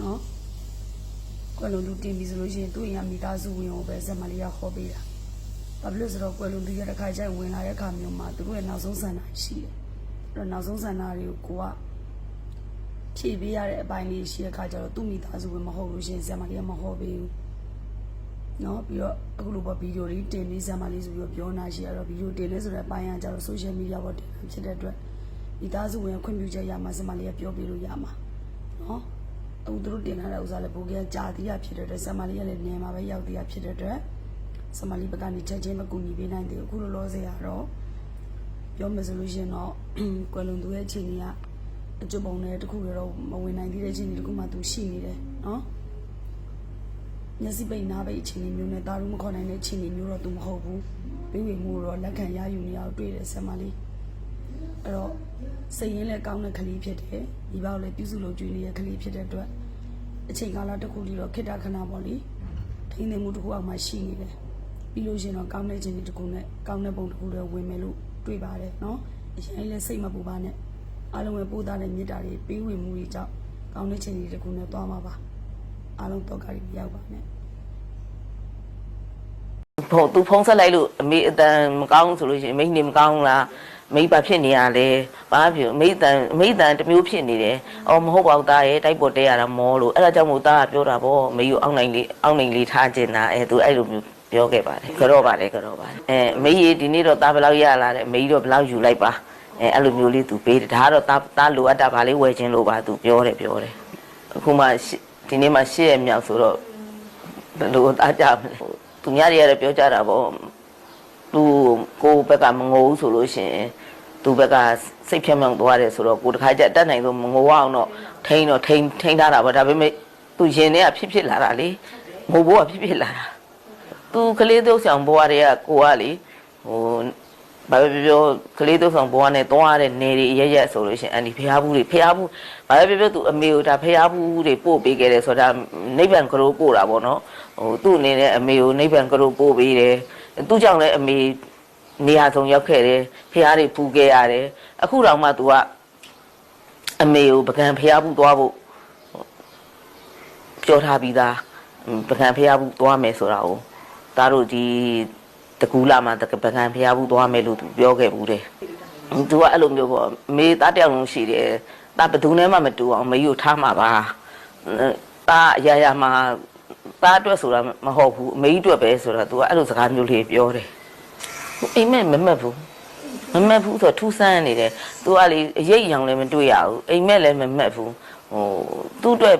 နော်ကွယ်လွန်သူတင်ပြီဆိုလို့ရှိရင်သူ့အိမ်ကမိသားစုဝင်ကိုပဲဇက်မလေးကဟောပေးတာဘာဖြစ်လို့ဆိုတော့ကွယ်လွန်သူရတဲ့ခါကျရင်ဝင်လာတဲ့အခါမျိုးမှာသူတို့ရဲ့နောက်ဆုံးဆန္ဒရှိတယ်အဲ့တော့နောက်ဆုံးဆန္ဒတွေကိုကိုကဖြည့်ပေးရတဲ့အပိုင်းလေးရှိတဲ့ခါကျတော့သူ့မိသားစုဝင်မဟုတ်လို့ရှိရင်ဇက်မလေးကမဟောပေးဘူးနော်ပြီးတော့အခုလိုပေါ့ဗီဒီယိုလေးတင်ပြီးဇက်မလေးဆိုပြီးတော့ပြောနာရှိရတော့ဗီဒီယိုတင်လဲဆိုတဲ့အပိုင်းကကျတော့ social media ပေါ်တင်တာဖြစ်တဲ့အတွက်မိသားစုဝင်ခွင့်ပြုချက်ရမှာဇက်မလေးကပြောပြလို့ရမှာနော်အခု သူတို့တင်ထားတဲ့ဥစ္စာလည်းဘိုးကကြာသေးရဖြစ်တဲ့အတွက်ဆမလီကလည်းနေမှာပဲရောက်သေးရဖြစ်တဲ့အတွက်ဆမလီဘက်ကနေချက်ချင်းမကူညီပေးနိုင်သေးဘူးအခုလောလောဆယ်ကတော့ပြောမယ်ဆိုလို့ရှိရင်တော့ကွယ်လွန်သူရဲ့အခြေအနေကအကျွတ်ပုံနဲ့တခုတည်းတော့မဝင်နိုင်သေးတဲ့အခြေအနေတခုမှသူရှိနေတယ်နော်မျက်စိပိတ်နားပိတ်အခြေအနေမျိုးနဲ့တာရုံးမခေါ်နိုင်တဲ့အခြေအနေမျိုးတော့သူမဟုတ်ဘူးပြီးဝင်မှုတော့လက်ခံရယူနေအောင်တွေ့တယ်ဆမလီ အဲ့တော့စိတ်ရင်းလည်းကောင်းတဲ့ကလေးဖြစ်တယ်ဒီဘောက်လည်းပြုစုလို့ကြွေးနေတဲ့ကလေးဖြစ်တဲ့အတွက်အချိန်ကာလတစ်ခုတည်းတော့ခိတ္တခဏပေါ့လေထိန်းသိမ်းမှုတစ်ခုအောက်မှာရှိနေတယ်ပြီးလို့ရှရင်တော့ကောင်းတဲ့ခြင်းတစ်ခုနဲ့ကောင်းတဲ့ပုံတစ်ခုတွေဝင်မယ်လို့တွေးပါတယ်နော်အရင်လည်းစိတ်မပူပါနဲ့အားလုံးပဲပို့သားတဲ့မေတ္တာတွေပေးဝင်မှုတွေကြောင့်ကောင်းတဲ့ခြင်းတွေတစ်ခုနဲ့သွားမှာပါအားလုံးတော့ကရီမရောက်ပါနဲ့ဖုန်းသူဖုန်းဆက်လိုက်လို့အမေအတန်မကောင်းဆိုလို့ရှိရင်မိနေမကောင်းလား မိဘဖြစ်နေရလဲဘာဖြစ်အမေအတန်အမေအတန်တစ်မျိုးဖြစ်နေတယ်အော်မဟုတ်ပါဘူးသားရဲ့တိုက်ပေါ်တဲရတာမောလို့အဲ့ဒါကြောင့်မို့သားကပြောတာဗောမေကိုအောင်းနိုင်လေးအောင်းနိုင်လေးထားကျင်တာအဲသူအဲ့လိုမျိုးပြောခဲ့ပါတယ်ကြော့ပါတယ်ကြော့ပါတယ်အဲမေကြီးဒီနေ့တော့သားဘယ်လောက်ရလာတယ်မေကြီးတော့ဘယ်လောက်ယူလိုက်ပါအဲအဲ့လိုမျိုးလေးသူပေးတယ်ဒါကတော့သားသားလိုအပ်တာဗာလေးဝယ်ခြင်းလို့ပါသူပြောတယ်ပြောတယ်အခုမှရှစ်ဒီနေ့မှရှစ်ရက်မြောက်ဆိုတော့ဘယ်လိုသားကြမလဲသူများတွေရတယ်ပြောကြတာပေါ့သူ ကိုယ့်ဘက်ကမငိုဘူးဆိုလို့ရှိရင်သူဘက်ကစိတ်ဖြတ်မြောက်သွားတယ်ဆိုတော့ကိုယ်တစ်ခါကျတတ်နိုင်လို့မငိုအောင်တော့ထိန်းတော့ထိန်းထိန်းထားတာပေါ့ဒါပေမဲ့သူရင်ထဲကဖြစ်ဖြစ်လာတာလေငိုဖို့ကဖြစ်ဖြစ်လာတာသူကလေးတို့ဆောင်ဘွားတွေကကိုကလေဟိုဘာပဲပြောပြောကလေးတို့ဆောင်ဘွားနဲ့သွားရတဲ့နေတွေရရက်ဆိုလို့ရှိရင်အန်ဒီဖျားဘူးတွေဖျားဘူးဘာပဲပြောပြောသူအမေကိုဒါဖျားဘူးတွေပို့ပေးခဲ့တယ်ဆိုတာနိဗ္ဗာန်ကလေးပို့တာပေါ့နော်ဟိုသူ့အနေနဲ့အမေကိုနိဗ္ဗာန်ကလေးပို့ပေးတယ်သူ့ကြောင့်လည်းအမေ နေရာဆုံးရောက်ခဲ့တယ်ဖះတွေဖူးခဲ့ရတယ်အခုတော့မှ तू ကအမေကိုပကံဖះဘူးသွားဖို့ပြောထားပြီးသားပကံဖះဘူးသွားမယ်ဆိုတာကိုသားတို့ဒီတကူလာမှာပကံဖះဘူးသွားမယ်လို့ तू ပြောခဲ့ဘူးတယ် သူကအဲ့လိုမျိုးပေါ့မေသားတယောက်လုံးရှိတယ်။ဒါဘယ်သူနဲ့မှမတူအောင်မေကိုထားမှာပါ။ဒါအရာရာမှာသားအတွက်ဆိုတာမဟုတ်ဘူးအမေကြီးအတွက်ပဲဆိုတာ तू ကအဲ့လိုစကားမျိုးလေးပြောတယ်။ အိမ်မက်မမက်ဘူး။မမက်ဘူးဆိုတော့ထူးဆန်းနေတယ်။ तू ကလေအရေးအယောင်လည်းမတွေ့ရဘူး။အိမ်မက်လည်းမမက်ဘူး။ဟိုသူ့အတွက်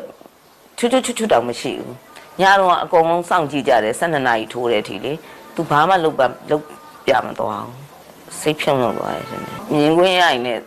ချွတ်ချွတ်ချွတ်ချွတ်တောင်မရှိဘူး။ညတော့အကုန်လုံးစောင့်ကြည့်ကြတယ်12နာရီထိုးတယ်ထီလေ။ तू ဘာမှလုပ်ပါလုပ်ပြမသွားဘူး။စိတ်ဖြုံးလို့သွားတယ်ရှင်မြင်ခွင့်ရရင်လည်း